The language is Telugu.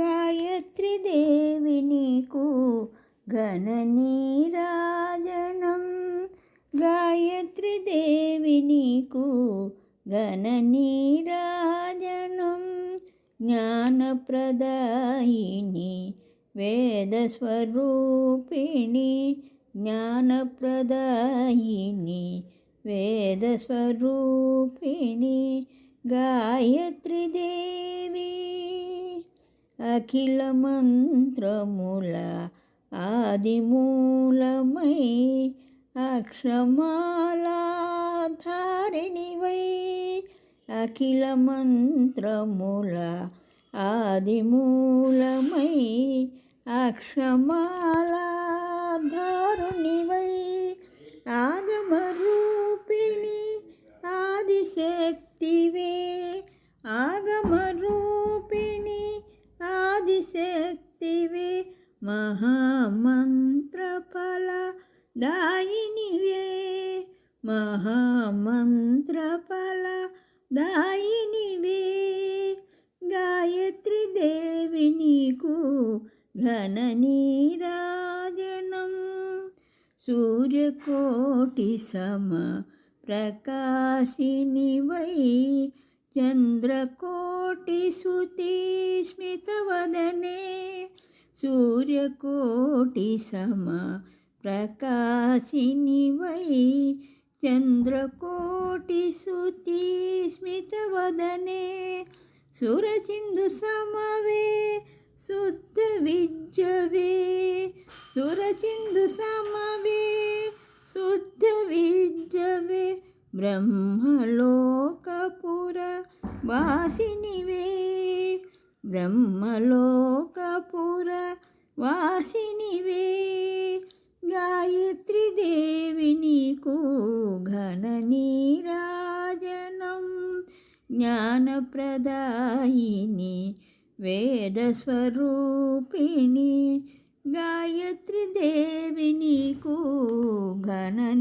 గాయత్రి దేవి నీకు గణనీరాజనం గాయత్రి దేవి నీకు గణనీరాజనం జ్ఞానప్రదాయిని వేదస్వరూపిణి జ్ఞానప్రదాయిని వేదస్వరూపిణి గాయత్రి అఖిల మంత్రముల ఆదిమూలమై అక్షమాలాధారిణివై అఖిల మంత్రముల ఆదిమూలమై అక్షమాలా మహామంత్రఫల దాయినివే మహామంత్రఫల దాయినివే గాయత్రి దేవి నీకు ఘన నీరాజనం సూర్యకోటి సమ ప్రకాశిని వై చంద్రకోటి సుతి స్మితవద సూర్యకోటి సమ ప్రకాశిని వై చంద్రకోటి సుతి స్మితవదనే సురసింధు సమవే శుద్ధ విద్యవే సురసింధు సమవే శుద్ధ విద్యవే బ్రహ్మలోకపుర వాసినివే బ్రహ్మలోకపుర వాసినివే. గాయత్రి దేవి నీకు ఘన నీరాజనం. జ్ఞానప్రదాయిని వేదస్వరూపిణి. గాయత్రి దేవి నీకు ఘన